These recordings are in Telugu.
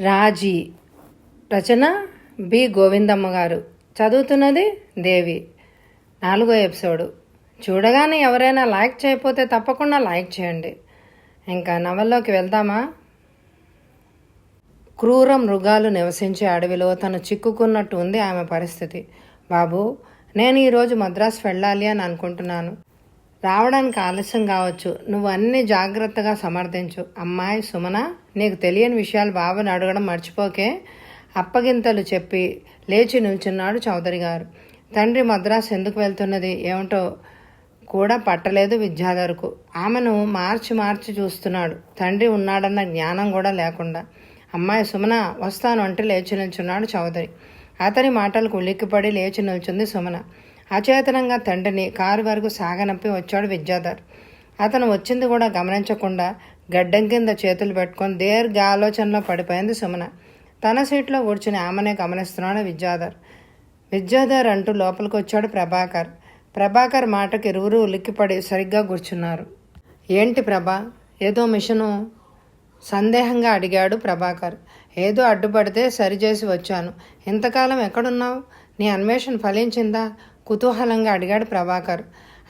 రాజీ. రచన బి. గోవిందమ్మ గారు. చదువుతున్నది దేవి. నాలుగో ఎపిసోడు. చూడగానే ఎవరైనా లైక్ చేయకపోతే తప్పకుండా లైక్ చేయండి. ఇంకా నవల్లోకి వెళ్దామా? క్రూర మృగాలు నివసించే అడవిలో తను చిక్కుకున్నట్టు ఉంది ఆమె పరిస్థితి. బాబు నేను ఈరోజు మద్రాసు వెళ్ళాలి అని అనుకుంటున్నాను. రావడానికి ఆలస్యం కావచ్చు. నువ్వు అన్ని జాగ్రత్తగా సమర్థించు. అమ్మాయి సుమన నీకు తెలియని విషయాలు బాబుని అడగడం మర్చిపోకే అప్పగింతలు చెప్పి లేచి నిల్చున్నాడు చౌదరి గారు. తండ్రి మద్రాసు ఎందుకు వెళ్తున్నది? ఏమిటో కూడా పట్టలేదు విద్యాధరకు. ఆమెను మార్చి మార్చి చూస్తున్నాడు. తండ్రి ఉన్నాడన్న జ్ఞానం కూడా లేకుండా. అమ్మాయి సుమన వస్తాను అంటే లేచి నిల్చున్నాడు చౌదరి. అతని మాటలకు ఉలిక్కిపడి లేచి నిల్చుంది సుమన. అచేతనంగా తండ్రిని కారు వరకు సాగనంపి వచ్చాడు విద్యాధర్. అతను వచ్చింది కూడా గమనించకుండా గడ్డం కింద చేతులు పెట్టుకొని దీర్ఘ ఆలోచనలో పడిపోయింది సుమన. తన సీట్లో కూర్చుని ఆమెనే గమనిస్తున్నాడు విద్యాధర్. విద్యాధర్ అంటూ లోపలికి వచ్చాడు ప్రభాకర్. ప్రభాకర్ మాటకి ఇరువురు ఉలిక్కిపడి సరిగ్గా కూర్చున్నారు. ఏంటి ప్రభా? ఏదో మిషను సందేహంగా అడిగాడు ప్రభాకర్. ఏదో అడ్డుపడితే సరిచేసి వచ్చాను. ఇంతకాలం ఎక్కడున్నావు? నీ అన్వేషణ ఫలించిందా? కుతూహలంగా అడిగాడు ప్రభాకర్.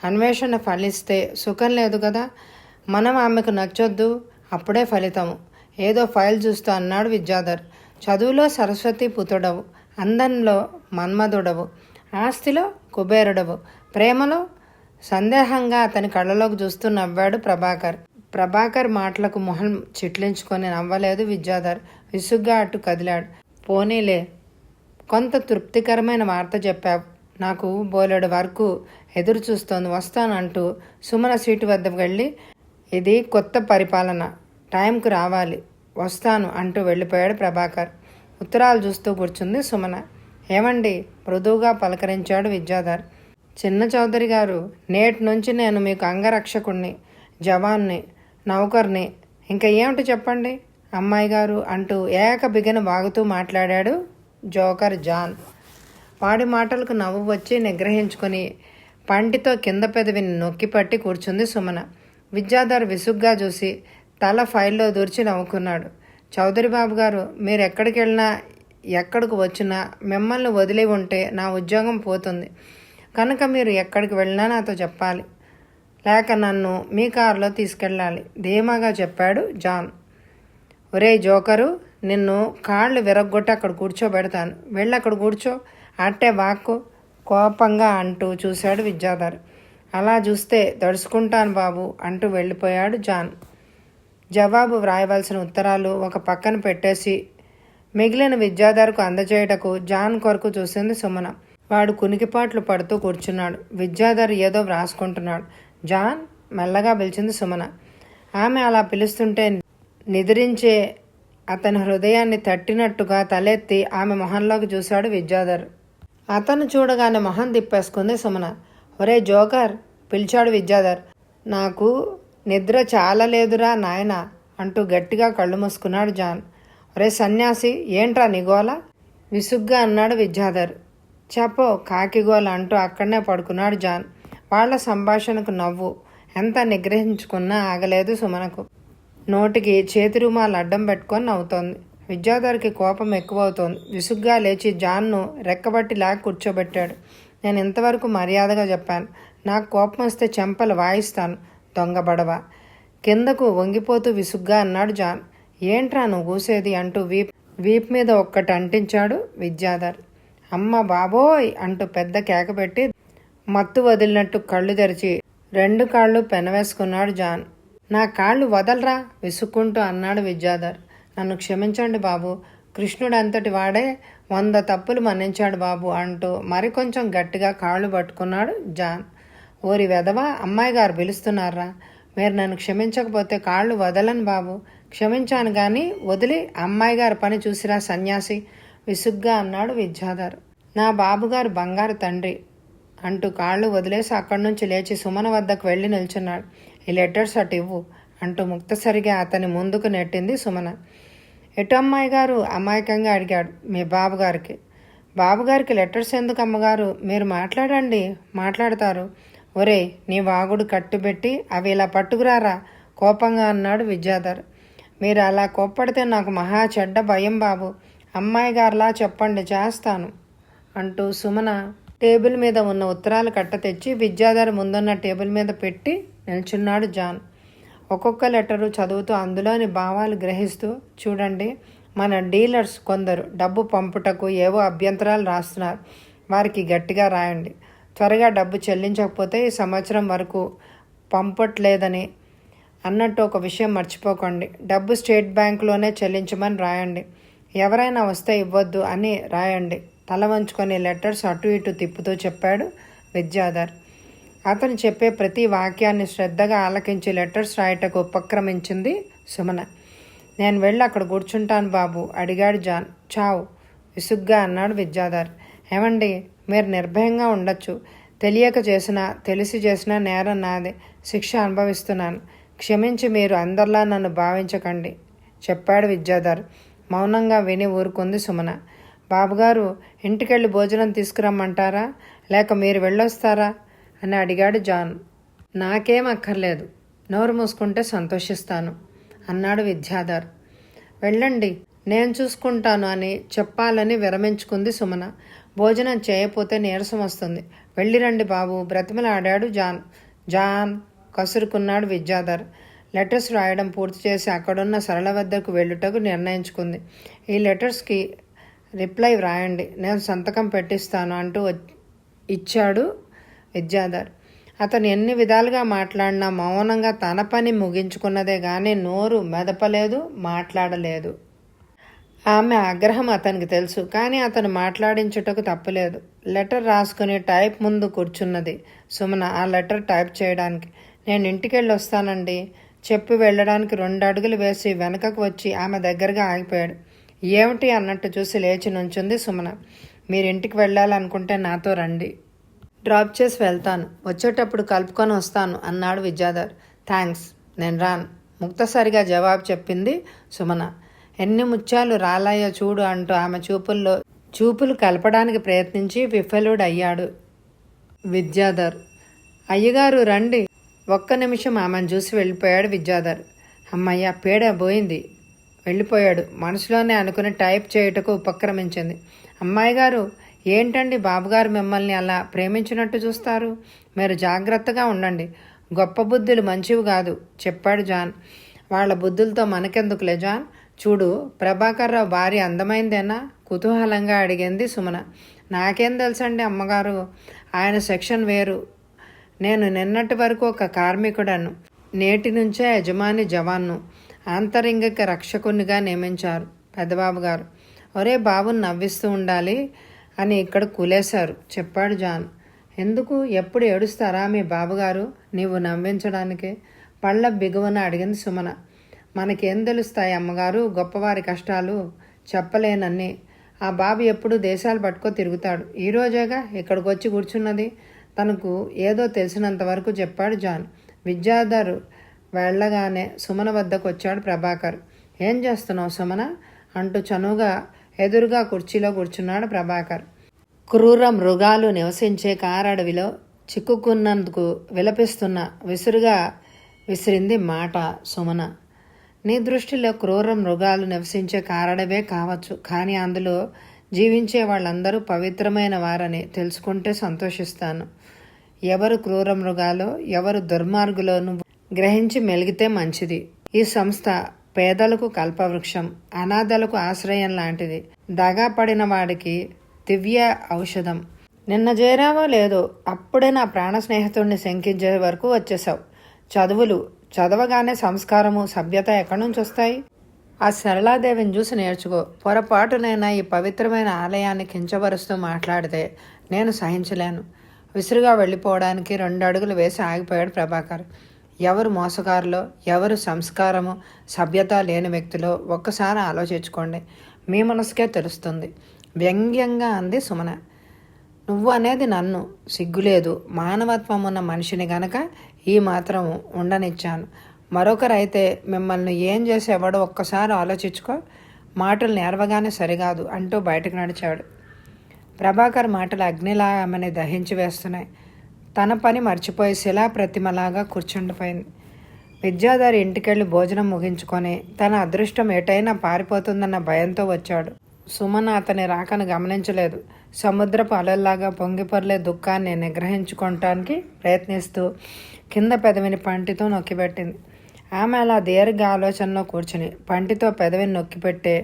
అన్వేషణ ఫలిస్తే సుఖం లేదు కదా? మనం ఆమెకు నచ్చొద్దు అప్పుడే ఫలితము. ఏదో ఫైల్ చూస్తూ అన్నాడు విద్యాధర్. చదువులో సరస్వతి పుతుడవు అందంలో మన్మధుడవు ఆస్తిలో కుబేరుడవు ప్రేమలో సందేహంగా అతని కళ్ళలోకి చూస్తూ నవ్వాడు ప్రభాకర్. ప్రభాకర్ మాటలకు మొహం చిట్లించుకొని నవ్వలేదు విద్యాధర్. విసుగ్గా అటు కదిలాడు. పోనీలే కొంత తృప్తికరమైన వార్త చెప్పావు. నాకు బోలెడు వరకు ఎదురు చూస్తోంది వస్తాను అంటూ సుమన సీటు వద్దకు వెళ్ళి ఇది కొత్త పరిపాలన టైంకు రావాలి వస్తాను అంటూ వెళ్ళిపోయాడు ప్రభాకర్. ఉత్తరాలు చూస్తూ కూర్చుంది సుమన. ఏమండి? మృదువుగా పలకరించాడు విద్యాధర్. చిన్న చౌదరి గారు నేటి నుంచి నేను మీకు అంగరక్షకుణ్ణి జవాన్ని నౌకర్ని ఇంకా ఏమిటి చెప్పండి? అమ్మాయి గారు అంటూ ఏక బిగన వాగుతూ మాట్లాడాడు జోకర్ జాన్. వాడి మాటలకు నవ్వు వచ్చి నిగ్రహించుకొని పంటితో కింద పెదవిని నొక్కిపట్టి కూర్చుంది సుమన. విద్యాధర్ విసుగ్గా చూసి తల ఫైల్లో దూర్చి నవ్వుకున్నాడు. చౌదరి బాబు గారు మీరు ఎక్కడికి వెళ్ళినా ఎక్కడికి వచ్చినా మిమ్మల్ని వదిలి ఉంటే నా ఉద్యోగం పోతుంది. కనుక మీరు ఎక్కడికి వెళ్ళినా నాతో చెప్పాలి. లేక నన్ను మీ కారులో తీసుకెళ్ళాలి. ధీమాగా చెప్పాడు జాన్. ఒరే జోకరు నిన్ను కాళ్ళు విరగ్గొట్టి అక్కడ కూర్చోబెడతాను. వెళ్ళి అక్కడ కూర్చో. అట్టే వాక్కు కోపంగా అంటూ చూశాడు విద్యాధర్. అలా చూస్తే తడుచుకుంటాను బాబు అంటూ వెళ్ళిపోయాడు జాన్. జవాబు వ్రాయవలసిన ఉత్తరాలు ఒక పక్కన పెట్టేసి మిగిలిన విద్యాధర్కు అందజేయటకు జాన్ కొరకు చూసింది సుమన. వాడు కునికిపాట్లు పడుతూ కూర్చున్నాడు. విద్యాధర్ ఏదో వ్రాసుకుంటున్నాడు. జాన్ మెల్లగా పిలిచింది సుమన. ఆమె అలా పిలుస్తుంటే నిద్రించే అతని హృదయాన్ని తట్టినట్టుగా తలెత్తి ఆమె మొహంలోకి చూశాడు విద్యాధర్. అతను చూడగానే మొహం తిప్పేసుకుంది సుమన. ఒరే జోకర్ పిలిచాడు విద్యాధర్. నాకు నిద్ర చాలా లేదురా నాయనా అంటూ గట్టిగా కళ్ళు మూసుకున్నాడు జాన్. ఒరే సన్యాసి ఏంట్రా నిగోల విసుగ్గా అన్నాడు విద్యాధర్. చెప్పో కాకిగోల అంటూ అక్కడనే పడుకున్నాడు జాన్. వాళ్ళ సంభాషణకు నవ్వు. ఎంత నిగ్రహించుకున్నా ఆగలేదు సుమనకు. నోటికి చేతి రుమాలు అడ్డం పెట్టుకొని నవ్వుతోంది. విద్యాధర్కి కోపం ఎక్కువవుతోంది. విసుగ్గా లేచి జాన్ను రెక్కబట్టి లాగి కూర్చోబెట్టాడు. నేను ఇంతవరకు మర్యాదగా చెప్పాను. నాకు కోపం వస్తే చెంపలు వాయిస్తాను దొంగబడవ కిందకు వంగిపోతూ విసుగ్గా అన్నాడు జాన్. ఏంట్రా నువ్వు కూసేది అంటూ వీప్ వీప్ మీద ఒక్కటి అంటించాడు విద్యాధర్. అమ్మ బాబోయ్ అంటూ పెద్ద కేక పెట్టి మత్తు వదిలినట్టు కళ్ళు తెరిచి రెండు కాళ్ళు పెనవేసుకున్నాడు జాన్. నా కాళ్ళు వదలరా? విసుక్కుంటూ అన్నాడు విద్యాధర్. నన్ను క్షమించండి బాబు. కృష్ణుడు అంతటి వాడే వంద తప్పులు మన్నించాడు బాబు అంటూ మరికొంచెం గట్టిగా కాళ్ళు పట్టుకున్నాడు జాన్. ఓరి వెధవా అమ్మాయి గారు పిలుస్తున్నారా? మీరు నన్ను క్షమించకపోతే కాళ్ళు వదలను బాబు. క్షమించాను కానీ వదిలి అమ్మాయి గారి పని చూసిరా సన్యాసి విసుగ్గా అన్నాడు విద్యాధర్. నా బాబుగారు బంగారు తండ్రి అంటూ కాళ్ళు వదిలేసి అక్కడి నుంచి లేచి సుమన వద్దకు వెళ్ళి నిల్చున్నాడు. ఈ లెటర్స్ అటు ఇవ్వు అంటూ ముక్తసరిగా అతని ముందుకు నెట్టింది సుమన. ఎటు అమ్మాయి గారు? అమాయకంగా అడిగాడు మీ బాబుగారికి. బాబుగారికి లెటర్స్ ఎందుకు అమ్మగారు? మీరు మాట్లాడండి. మాట్లాడతారు. ఒరే నీ వాగుడు కట్టుబెట్టి అవి ఇలా పట్టుకురారా? కోపంగా అన్నాడు విద్యాధర్. మీరు అలా కోప్పడితే నాకు మహా చెడ్డ భయం బాబు. అమ్మాయి గారిలా చెప్పండి చేస్తాను అంటూ సుమన టేబుల్ మీద ఉన్న ఉత్తరాలు కట్ట తెచ్చి విద్యాధర్ ముందున్న టేబుల్ మీద పెట్టి నిల్చున్నాడు జాన్. ఒక్కొక్క లెటరు చదువుతూ అందులోని భావాలు గ్రహిస్తూ చూడండి. మన డీలర్స్ కొందరు డబ్బు పంపుటకు ఏవో అభ్యంతరాలు రాస్తున్నారు. వారికి గట్టిగా రాయండి. త్వరగా డబ్బు చెల్లించకపోతే ఈ సంవత్సరం వరకు పంపట్లేదని అన్నట్టు ఒక విషయం మర్చిపోకండి. డబ్బు స్టేట్ బ్యాంకులోనే చెల్లించమని రాయండి. ఎవరైనా వస్తే ఇవ్వద్దు అని రాయండి. తల వంచుకొని లెటర్స్ అటు ఇటు తిప్పుతూ చెప్పాడు విద్యాధర్. అతను చెప్పే ప్రతి వాక్యాన్ని శ్రద్ధగా ఆలకించి లెటర్స్ రాయటకు ఉపక్రమించింది సుమన. నేను వెళ్ళి అక్కడ కూర్చుంటాను బాబు అడిగాడు జాన్. చావు విసుగ్గా అన్నాడు విద్యాధర్. ఏమండి మీరు నిర్భయంగా ఉండొచ్చు. తెలియక చేసినా తెలిసి చేసినా నేరం నాదే. శిక్ష అనుభవిస్తున్నాను. క్షమించి మీరు అందరిలా నన్ను భావించకండి చెప్పాడు విద్యాధర్. మౌనంగా విని ఊరుకుంది సుమన. బాబుగారు ఇంటికెళ్ళి భోజనం తీసుకురమ్మంటారా? లేక మీరు వెళ్ళొస్తారా? అని అడిగాడు జాన్. నాకేం అక్కర్లేదు. నోరు మూసుకుంటే సంతోషిస్తాను అన్నాడు విద్యాధర్. వెళ్ళండి నేను చూసుకుంటాను అని చెప్పాలని విరమించుకుంది సుమన. భోజనం చేయపోతే నీరసం వస్తుంది. వెళ్ళిరండి బాబు బ్రతిమలాడాడు జాన్. జాన్ కసురుకున్నాడు విద్యాధర్. లెటర్స్ రాయడం పూర్తి చేసి అక్కడున్న సరళ వద్దకు వెళ్ళుటకు నిర్ణయించుకుంది. ఈ లెటర్స్కి రిప్లై వ్రాయండి నేను సంతకం పెట్టిస్తాను అంటూ ఇచ్చాడు విద్యాధర్ అతను ఎన్ని విధాలుగా మాట్లాడినా మౌనంగా తన పని ముగించుకున్నదే కానీ నోరు మెదపలేదు మాట్లాడలేదు. ఆమె ఆగ్రహం అతనికి తెలుసు కానీ అతను మాట్లాడించుటకు తప్పలేదు. లెటర్ రాసుకుని టైప్ ముందు కూర్చున్నది. సుమన ఆ లెటర్ టైప్ చేయడానికి. నేను ఇంటికి వెళ్ళి వస్తానండి చెప్పి వెళ్ళడానికి రెండు అడుగులు వేసి వెనకకు వచ్చి ఆమె దగ్గరగా ఆగిపోయాడు. ఏమిటి అన్నట్టు చూసి లేచి నుంచుంది సుమన. మీరు ఇంటికి వెళ్ళాలనుకుంటే నాతో రండి. డ్రాప్ చేసి వెళ్తాను. వచ్చేటప్పుడు కలుపుకొని వస్తాను అన్నాడు విద్యాధర్. థ్యాంక్స్ నేను రాను. ముక్తసరిగా జవాబు చెప్పింది సుమన. ఎన్ని ముత్యాలు రాలాయో చూడు అంటూ ఆమె చూపుల్లో చూపులు కలపడానికి ప్రయత్నించి విఫలుడయ్యాడు విద్యాధర్. అయ్యగారు రండి. ఒక్క నిమిషం ఆమెను చూసి వెళ్ళిపోయాడు విద్యాధర్. అమ్మయ్య పేడ పోయింది. వెళ్ళిపోయాడు. మనసులోనే అనుకుని టైప్ చేయుటకు ఉపక్రమించింది. అమ్మాయి గారు ఏంటండి బాబుగారు మిమ్మల్ని అలా ప్రేమించినట్టు చూస్తారు? మీరు జాగ్రత్తగా ఉండండి. గొప్ప బుద్ధులు మంచివి కాదు చెప్పాడు జాన్. వాళ్ళ బుద్ధులతో మనకెందుకులే జాన్? చూడు ప్రభాకర్రావు భార్య అందమైందేనా? కుతూహలంగా అడిగింది సుమన. నాకేం తెలుసండి అమ్మగారు? ఆయన సెక్షన్ వేరు. నేను నిన్నటి వరకు ఒక కార్మికుడను. నేటి నుంచే యజమాని జవాన్ను. ఆంతరింగిక రక్షకునిగా నియమించారు పెద్దబాబు గారు ఒరే బాబుని నవ్విస్తూ ఉండాలి. అని ఇక్కడ కూలేశారు. చెప్పాడు జాన్. ఎందుకు? ఎప్పుడు ఏడుస్తారా మీ బాబుగారు? నీవు నవ్వించడానికి. పళ్ళ బిగువన అడిగింది సుమన. మనకేం తెలుస్తాయి అమ్మగారు? గొప్పవారి కష్టాలు చెప్పలేనన్ని. ఆ బాబు ఎప్పుడు దేశాలు పట్టుకో తిరుగుతాడు. ఈరోజేగా ఇక్కడికి వచ్చి కూర్చున్నది? తనకు ఏదో తెలిసినంత వరకు చెప్పాడు జాన్. విద్యాధర్ వెళ్ళగానే సుమన వద్దకు వచ్చాడు ప్రభాకర్. ఏం చేస్తున్నావు సుమన? అంటూ చనువుగా ఎదురుగా కుర్చీలో కూర్చున్నాడు ప్రభాకర్. క్రూర మృగాలు నివసించే కారడవిలో చిక్కుకున్నందుకు విలపిస్తున్న విసురుగా విసిరింది మాట సుమన. నీ దృష్టిలో క్రూర మృగాలు నివసించే కారడవే కావచ్చు కానీ అందులో జీవించే వాళ్ళందరూ పవిత్రమైన వారని తెలుసుకుంటే సంతోషిస్తాను. ఎవరు క్రూర మృగాలో ఎవరు దుర్మార్గులో నువ్వు గ్రహించి మెలిగితే మంచిది. ఈ సంస్థ పేదలకు కల్పవృక్షం అనాథలకు ఆశ్రయం లాంటిది. దగా పడిన వాడికి దివ్య ఔషధం. నిన్న చేరావో లేదో అప్పుడే నా ప్రాణ స్నేహితుడిని శంకించే వరకు వచ్చేసావు చదువులు చదవగానే సంస్కారము సభ్యత ఎక్కడి నుంచి వస్తాయి? ఆ సరళాదేవిని చూసి నేర్చుకో. పొరపాటునైనా ఈ పవిత్రమైన ఆలయాన్ని కించపరుస్తూ మాట్లాడితే నేను సహించలేను. విసురుగా వెళ్ళిపోవడానికి రెండు అడుగులు వేసి ఆగిపోయాడు ప్రభాకర్. ఎవరు మోసగారులో ఎవరు సంస్కారము సభ్యత లేని వ్యక్తిలో ఒక్కసారి ఆలోచించుకోండి. మీ మనసుకే తెలుస్తుంది. వ్యంగ్యంగా అంది సుమన. నువ్వు అనేది నన్ను సిగ్గులేదు. మానవత్వం ఉన్న మనిషిని గనక ఈ మాత్రం ఉండనిచ్చాను. మరొకరైతే మిమ్మల్ని ఏం చేసేవాడో ఒక్కసారి ఆలోచించుకో మాటలు నేర్వగానే సరికాదు అంటూ బయటకు నడిచాడు. ప్రభాకర్ మాటలు అగ్నిలా ఆమెని దహించి వేస్తున్నాయి. తన పని మర్చిపోయి శిలా ప్రతిమలాగా కూర్చుండిపోయింది. విద్యాధర్ ఇంటికెళ్ళి భోజనం ముగించుకొని తన అదృష్టం ఎటైనా పారిపోతుందన్న భయంతో వచ్చాడు. సుమన అతని రాకను గమనించలేదు. సముద్రపు అలల్లాగా పొంగిపొర్లే దుఃఖాన్ని నిగ్రహించుకోవటానికి ప్రయత్నిస్తూ కింద పెదవిని పంటితో నొక్కిపెట్టింది. ఆమె అలా దీర్ఘ ఆలోచనలో కూర్చుని పంటితో పెదవిని నొక్కిపెట్టే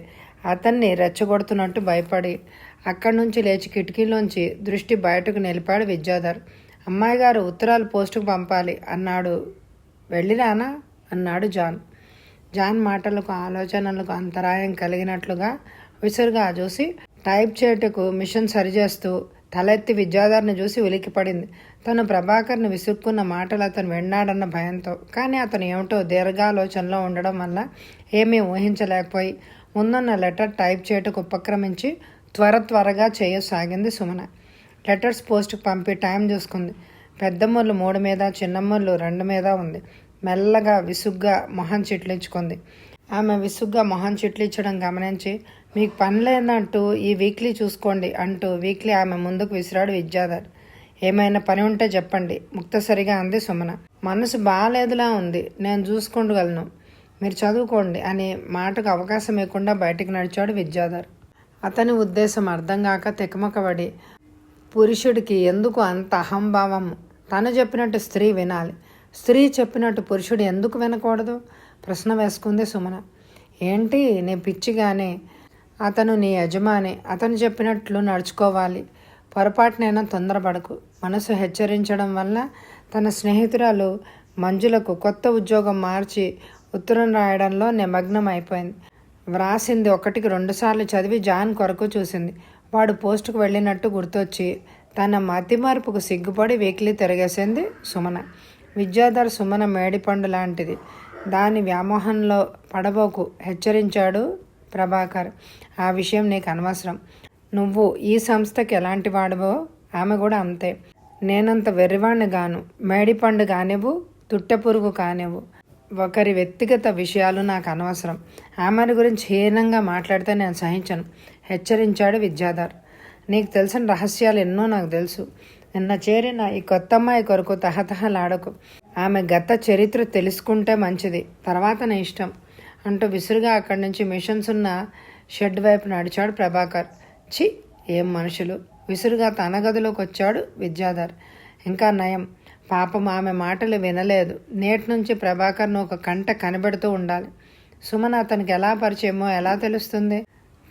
అతన్ని రెచ్చగొడుతున్నట్టు భయపడి అక్కడి నుంచి లేచి కిటికీలోంచి దృష్టి బయటకు నిలిపాడు విద్యాధర్. అమ్మాయి గారు ఉత్తరాలు పోస్టుకు పంపాలి. అన్నాడు. వెళ్ళిరానా? అన్నాడు జాన్. జాన్ మాటలకు ఆలోచనలకు అంతరాయం కలిగినట్లుగా విసురుగా చూసి టైప్ చేయుటకు మిషన్ సరిచేస్తూ తలెత్తి విద్యాధర్ని చూసి ఉలిక్కిపడింది. తను ప్రభాకర్ని విసుక్కున్న మాటలు అతను విన్నాడన్న భయంతో. కానీ అతను ఏమిటో దీర్ఘాలోచనలో ఉండడం వల్ల ఏమీ ఊహించలేకపోయి ముందున్న లెటర్ టైప్ చేయుటకు ఉపక్రమించి త్వర త్వరగా చేయసాగింది సుమన. లెటర్స్ పోస్ట్కి పంపి టైం చూసుకుంది. పెద్దమ్మలు మూడు మీద చిన్నమ్మలు రెండు మీద ఉంది. మెల్లగా విసుగ్గా మొహం చిట్లించుకుంది. ఆమె విసుగ్గా మొహం చిట్లించడం గమనించి మీకు పని లేదంటూ ఈ వీక్లీ చూసుకోండి అంటూ వీక్లీ ఆమె ముందుకు విసిరాడు విద్యాధర్. ఏమైనా పని ఉంటే చెప్పండి ముక్తసరిగా అంది సుమన. మనసు బాగాలేదులా ఉంది. నేను చూసుకోగలను మీరు చదువుకోండి అని మాటకు అవకాశం ఇవ్వకుండా బయటికి నడిచాడు విద్యాధర్. అతని ఉద్దేశం అర్థం కాక తెకమకబడి పురుషుడికి ఎందుకు అంత అహంభావము తను చెప్పినట్టు స్త్రీ వినాలి. స్త్రీ చెప్పినట్టు పురుషుడు ఎందుకు వినకూడదు? ప్రశ్న వేసుకుంది సుమన. ఏంటి? నీ పిచ్చిగానే. అతను నీ యజమాని. అతను చెప్పినట్లు నడుచుకోవాలి. పొరపాటునైనా తొందరపడకు. మనసు హెచ్చరించడం వల్ల తన స్నేహితురాలు మంజులకు కొత్త ఉద్యోగం మార్చి ఉత్తరం రాయడంలో నిమగ్నం అయిపోయింది వ్రాసింది ఒకటికి రెండుసార్లు చదివి జాన్ కొరకు చూసింది. వాడు పోస్టుకు వెళ్ళినట్టు గుర్తొచ్చి తన మతి మార్పుకు సిగ్గుపడి వెకిలి తిరగేసింది సుమన. విద్యాధర్ సుమన మేడిపండు లాంటిది. దాని వ్యామోహంలో పడబోకు హెచ్చరించాడు ప్రభాకర్. ఆ విషయం నీకు అనవసరం. నువ్వు ఈ సంస్థకి ఎలాంటి వాడవో ఆమె కూడా అంతే. నేనంత వెర్రివాణ్ణి గాను మేడిపండు కానివ్వు తుట్టపురుగు కానివ్వు. ఒకరి వ్యక్తిగత విషయాలు నాకు అనవసరం. ఆమె గురించి హీనంగా మాట్లాడితే నేను సహించను. హెచ్చరించాడు విద్యాధర్. నీకు తెలిసిన రహస్యాలు ఎన్నో నాకు తెలుసు. నిన్న చేరిన ఈ కొత్త అమ్మాయి కొరకు తహతహలాడకు. ఆమె గత చరిత్ర తెలుసుకుంటే మంచిది. తర్వాత నా ఇష్టం అంటూ విసురుగా అక్కడి నుంచి మిషన్స్ ఉన్న షెడ్ వైపు నడిచాడు ప్రభాకర్. చి ఏం మనుషులు? విసురుగా తన గదిలోకి వచ్చాడు విద్యాధర్. ఇంకా నయం. పాపం ఆమె మాటలు వినలేదు. నేటి నుంచి ప్రభాకర్ను ఒక కంట కనబెడుతూ ఉండాలి. సుమన్ అతనికి ఎలా పరిచయమో ఎలా తెలుస్తుంది?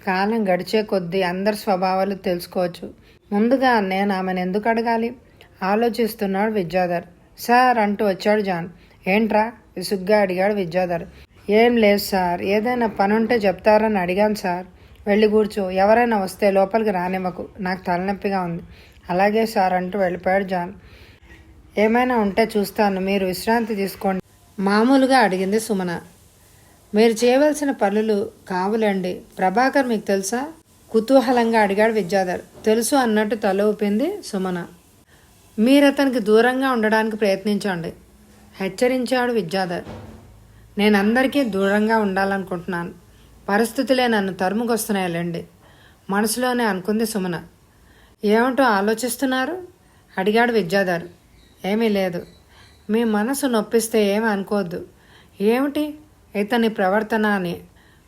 కాలం గడిచే కొద్దీ అందరి స్వభావాలు తెలుసుకోవచ్చు. ముందుగా నేను ఆమెను ఎందుకు అడగాలి? ఆలోచిస్తున్నాడు విద్యాధర్. సార్ అంటూ వచ్చాడు జాన్. ఏంట్రా? విసుగ్గా అడిగాడు విద్యాధర్. ఏం లేదు సార్. ఏదైనా పని ఉంటే చెప్తారని అడిగాను సార్. వెళ్ళి కూర్చో. ఎవరైనా వస్తే లోపలికి రానివ్వకు. నాకు తలనొప్పిగా ఉంది. అలాగే సార్ అంటూ వెళ్ళిపోయాడు జాన్. ఏమైనా ఉంటే చూస్తాను. మీరు విశ్రాంతి తీసుకోండి. మామూలుగా అడిగింది సుమన. మీరు చేయవలసిన పనులు కావులండి. ప్రభాకర్ మీకు తెలుసా? కుతూహలంగా అడిగాడు విద్యాధర్. తెలుసు అన్నట్టు తల ఊపింది సుమన. మీరు అతనికి దూరంగా ఉండడానికి ప్రయత్నించండి హెచ్చరించాడు విద్యాధర్. నేను అందరికీ దూరంగా ఉండాలనుకుంటున్నాను. పరిస్థితులే నన్ను తరుముకొస్తున్నాయిలేండి. మనసులోనే అనుకుంది సుమన. ఏమిటో ఆలోచిస్తున్నారు? అడిగాడు విద్యాధర్. ఏమీ లేదు. మీ మనసు నొప్పిస్తే ఏమీ అనుకోవద్దు ఏమిటి? ఇతని ప్రవర్తన అని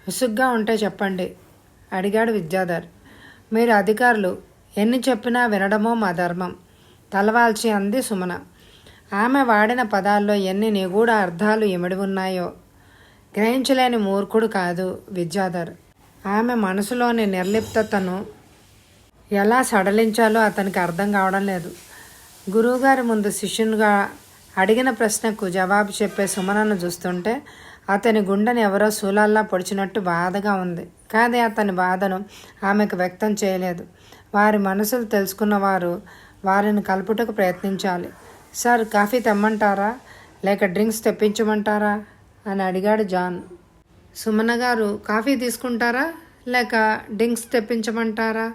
విసుగ్గా ఉంటే చెప్పండి అడిగాడు విద్యాధర్. మీరు అధికారులు ఎన్ని చెప్పినా వినడమో మా ధర్మం తలవాల్చి అంది సుమన. ఆమె వాడిన పదాల్లో ఎన్ని నిగూఢ అర్థాలు ఇమిడి ఉన్నాయో గ్రహించలేని మూర్ఖుడు కాదు విద్యాధర్. ఆమె మనసులోని నిర్లిప్తతను ఎలా సడలించాలో అతనికి అర్థం కావడం లేదు. గురువుగారి ముందు శిష్యునిగా అడిగిన ప్రశ్నకు జవాబు చెప్పే సుమనను చూస్తుంటే అతని గుండెని ఎవరో శూలాల్లా పొడిచినట్టు బాధగా ఉంది. కానీ అతని బాధను ఆమెకు వ్యక్తం చేయలేదు. వారి మనసులు తెలుసుకున్నవారు వారిని కలుపుటకు ప్రయత్నించాలి. సార్ కాఫీ తెమ్మంటారా? లేక డ్రింక్స్ తెప్పించమంటారా? అని అడిగాడు జాన్. సుమన గారు కాఫీ తీసుకుంటారా? లేక డ్రింక్స్ తెప్పించమంటారా?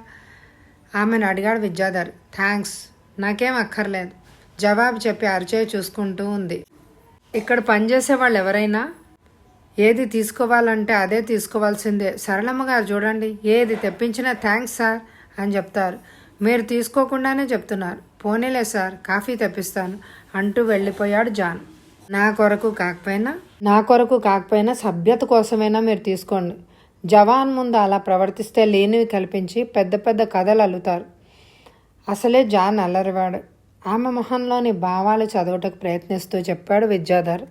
ఆమెను అడిగాడు విద్యాధర్. థ్యాంక్స్ నాకేం అక్కర్లేదు. జవాబు చెప్పి అరిచేయి చూసుకుంటూ ఉంది. ఇక్కడ పనిచేసే వాళ్ళు ఎవరైనా ఏది తీసుకోవాలంటే అదే తీసుకోవాల్సిందే. సరళమ్మ గారు చూడండి ఏది తెప్పించినా థ్యాంక్స్ సార్ అని చెప్తారు. మీరు తీసుకోకుండానే చెప్తున్నారు. పోనీలే సార్ కాఫీ తెప్పిస్తాను అంటూ వెళ్ళిపోయాడు జాన్. నా కొరకు కాకపోయినా నా కొరకు కాకపోయినా సభ్యత కోసమైనా మీరు తీసుకోండి. జవాన్ ముందు అలా ప్రవర్తిస్తే లేనివి కల్పించి పెద్ద పెద్ద కథలు అల్లుతారు. అసలే జాన్ అల్లరివాడు. ఆమె మొహంలోని భావాలు చదవటకు ప్రయత్నిస్తూ చెప్పాడు విద్యాధర్.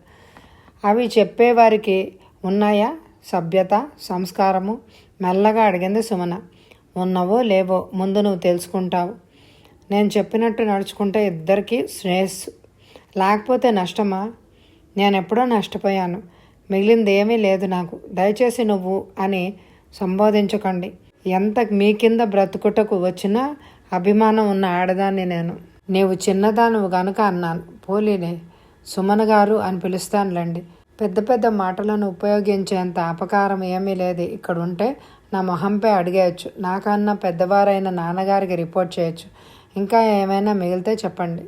అవి చెప్పేవారికి ఉన్నాయా? సభ్యత సంస్కారము? మెల్లగా అడిగింది సుమన. ఉన్నవో లేవో ముందు నువ్వు తెలుసుకుంటావు. నేను చెప్పినట్టు నడుచుకుంటే ఇద్దరికీ శ్రేయస్సు. లేకపోతే నష్టమా? నేను ఎప్పుడో నష్టపోయాను. మిగిలింది ఏమీ లేదు నాకు. దయచేసి నువ్వు అని సంబోధించకండి. ఎంత మీ కింద బ్రతుకుటకు వచ్చినా అభిమానం ఉన్న ఆడదాన్ని నేను. నీవు చిన్నదానువు గనుక అన్నాను. పోలీనే సుమన్ గారు అని పిలుస్తానులేండి. పెద్ద పెద్ద మాటలను ఉపయోగించేంత అపకారం ఏమీ లేదు. ఇక్కడ ఉంటే నా మొహంపై అడిగేయచ్చు. నాకన్నా పెద్దవారైన నాన్నగారికి రిపోర్ట్ చేయొచ్చు. ఇంకా ఏమైనా మిగిలితే చెప్పండి.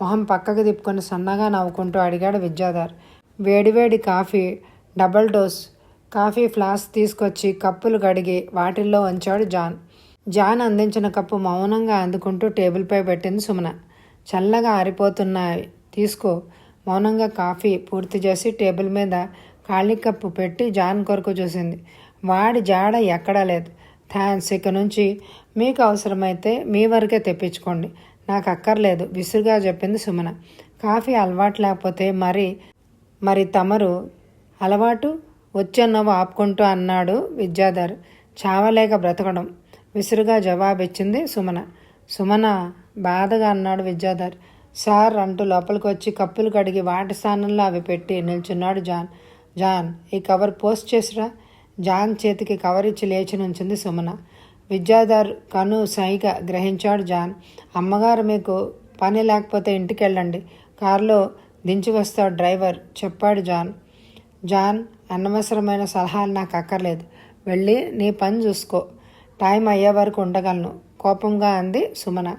మొహం పక్కకు తిప్పుకొని సన్నగా నవ్వుకుంటూ అడిగాడు విద్యాధర్. వేడివేడి coffee double dose coffee flask తీసుకొచ్చి కప్పులు కడిగి వాటిల్లో ఉంచాడు జాన్. జాన్ అందించిన కప్పు మౌనంగా అందుకుంటూ టేబుల్పై పెట్టింది సుమన. చల్లగా ఆరిపోతున్నాయి. తీసుకో. మౌనంగా కాఫీ పూర్తి చేసి టేబుల్ మీద ఖాళీ కప్పు పెట్టి జాన్ కొరకు చూసింది. వాడి జాడ ఎక్కడా లేదు. థ్యాంక్స్ ఇక నుంచి మీకు అవసరమైతే మీ వరకే తెప్పించుకోండి. నాకు అక్కర్లేదు విసురుగా చెప్పింది సుమన. కాఫీ అలవాటు లేకపోతే మరి మరి తమరు అలవాటు? వచ్చన్నవ్వు ఆపుకుంటూ అన్నాడు విద్యాధర్. చావలేక బ్రతకడం. విసురుగా జవాబిచ్చింది సుమన. సుమన బాధగా అన్నాడు విద్యాధర్. సార్ అంటూ లోపలికి వచ్చి కప్పులు కడిగి వాటి స్థానంలో అవి పెట్టి నిల్చున్నాడు జాన్. జాన్ ఈ కవర్ పోస్ట్ చేసిరా. జాన్ చేతికి కవర్ ఇచ్చి లేచి నుంచింది సుమన. విద్యాధర్ కను సైగా గ్రహించాడు జాన్. అమ్మగారు మీకు పని లేకపోతే ఇంటికి వెళ్ళండి కారులో దించి వస్తాడు డ్రైవర్ చెప్పాడు జాన్. జాన్ అనవసరమైన సలహాలు నాకు అక్కర్లేదు. వెళ్ళి నీ పని చూసుకో. టైం అయ్యే వరకు ఉండగలను కోపంగా అంది సుమన.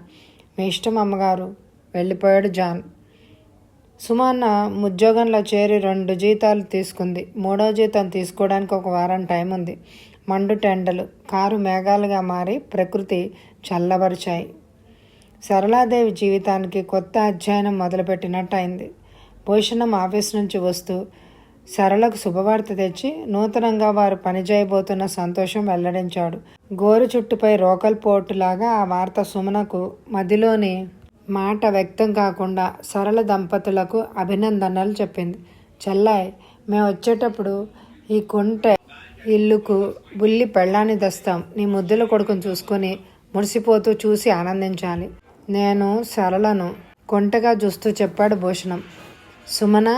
మీ ఇష్టం అమ్మగారు. వెళ్ళిపోయాడు జాన్. సుమాన్న ఉద్యోగంలో చేరి రెండు జీతాలు తీసుకుంది. మూడో జీతం తీసుకోవడానికి ఒక వారం టైం ఉంది. మండు టెండలు కారు మేఘాలుగా మారి ప్రకృతి చల్లబరిచాయి. సరళాదేవి జీవితానికి కొత్త అధ్యయనం మొదలుపెట్టినట్టు అయింది భూషణం ఆఫీస్ నుంచి వస్తూ సరళకు శుభవార్త తెచ్చి నూతనంగా వారు పనిచేయబోతున్న సంతోషం వెల్లడించాడు. గోరు చుట్టుపై రోకల్ పోటులాగా ఆ వార్త సుమనకు మదిలోని మాట వ్యక్తం కాకుండా సరళ దంపతులకు అభినందనలు చెప్పింది. చెల్లాయ్ మేము వచ్చేటప్పుడు ఈ కుంట ఇల్లుకు బుల్లి పెళ్ళాన్ని తెస్తాం. నీ ముద్దుల కొడుకుని చూసుకొని మురిసిపోతూ చూసి ఆనందించాలి. నేను సరళను కొంటగా చూస్తూ చెప్పాడు భూషణం. సుమన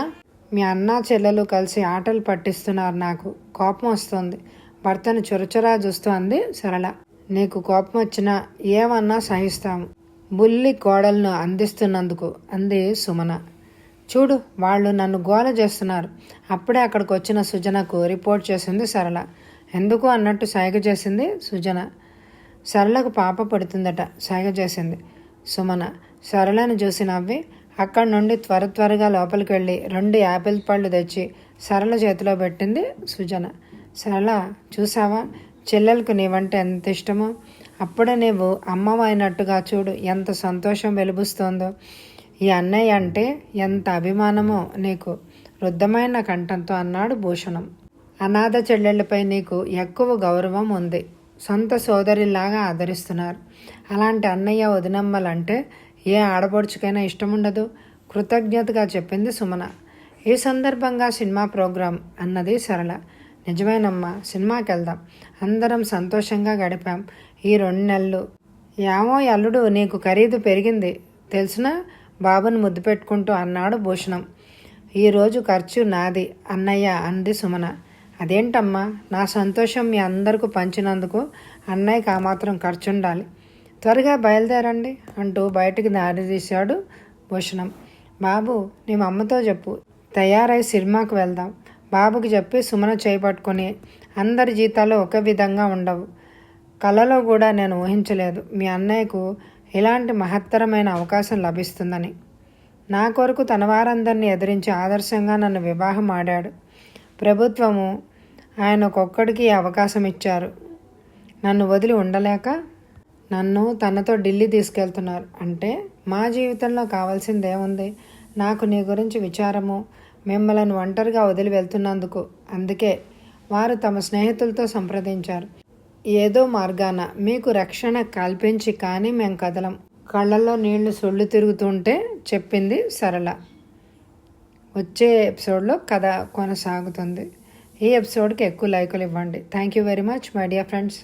మీ అన్న చెల్లెలు కలిసి ఆటలు పట్టిస్తున్నారు నాకు. కోపం వస్తుంది. భర్తను చొరచొరా చూస్తూ అంది సరళ. నీకు కోపం వచ్చినా ఏమన్నా సహిస్తాము. బుల్లి కోడలను అందిస్తున్నందుకు అంది సుమన. చూడు వాళ్ళు నన్ను గోల చేస్తున్నారు. అప్పుడే అక్కడికి వచ్చిన సుజనకు రిపోర్ట్ చేసింది సరళ. ఎందుకు అన్నట్టు సైగ చేసింది సుజన. సరళకు పాప పడుతుందట సైగ చేసింది సుమన. సరళను చూసి నవ్వి అక్కడి నుండి త్వర త్వరగా లోపలికి వెళ్ళి రెండు యాపిల్ పళ్ళు తెచ్చి సరళ చేతిలో పెట్టింది సుజన. సరళ చూసావా? చెల్లెలకు నీవంటే ఎంత ఇష్టమో? అప్పుడే నువ్వు అమ్మమైనట్టుగా చూడు ఎంత సంతోషం వెలుబుస్తోందో. ఈ అన్నయ్య అంటే ఎంత అభిమానమో నీకు వృద్ధమైన కంఠంతో అన్నాడు భూషణం. అనాథ చెల్లెళ్ళపై నీకు ఎక్కువ గౌరవం ఉంది. సొంత సోదరిలాగా ఆదరిస్తున్నారు. అలాంటి అన్నయ్య వదినమ్మలంటే ఏ ఆడపడుచుకైనా ఇష్టం ఉండదు కృతజ్ఞతగా చెప్పింది సుమన. ఈ సందర్భంగా సినిమా ప్రోగ్రాం అన్నది సరళ. నిజమేనమ్మా సినిమాకి వెళ్దాం అందరం సంతోషంగా గడిపాం. ఈ రెండు నెలలు. ఏమో అల్లుడు నీకు ఖరీదు పెరిగింది. తెలిసినా? బాబుని ముద్దు పెట్టుకుంటూ అన్నాడు భూషణం. ఈరోజు ఖర్చు నాది అన్నయ్య అంది సుమన. అదేంటమ్మా? నా సంతోషం మీ అందరికీ పంచినందుకు అన్నయ్యకి ఆ మాత్రం ఖర్చు ఉండాలి త్వరగా బయలుదేరండి అంటూ బయటికి దారి తీశాడు భూషణం. బాబు నీ అమ్మతో చెప్పు. తయారై సినిమాకు వెళ్దాం. బాబుకి చెప్పి సుమన చేపట్టుకుని అందరి జీతాలు ఒకే విధంగా ఉండవు. కలలో కూడా నేను ఊహించలేదు మీ అన్నయ్యకు ఇలాంటి మహత్తరమైన అవకాశం లభిస్తుందని. నా కొరకు తన వారందరినీ ఎదిరించి ఆదర్శంగా నన్ను వివాహం ఆడాడు. ప్రభుత్వము ఆయనకొక్కడికి ఈ అవకాశం ఇచ్చారు. నన్ను వదిలి ఉండలేక నన్ను తనతో ఢిల్లీ తీసుకెళ్తున్నారు. అంటే మా జీవితంలో కావాల్సిందేముంది నాకు నీ గురించి విచారము మిమ్మల్ని ఒంటరిగా వదిలి వెళ్తున్నందుకు. అందుకే వారు తమ స్నేహితులతో సంప్రదించారు. ఏదో మార్గాన మీకు రక్షణ కల్పించి కానీ మేము కదలం. కళ్ళల్లో నీళ్ళు సొళ్ళు తిరుగుతుంటే చెప్పింది సరళ. వచ్చే ఎపిసోడ్లో కథ కొనసాగుతుంది. ఈ ఎపిసోడ్కి ఎక్కువ లైకులు ఇవ్వండి. Thank you very much my dear friends.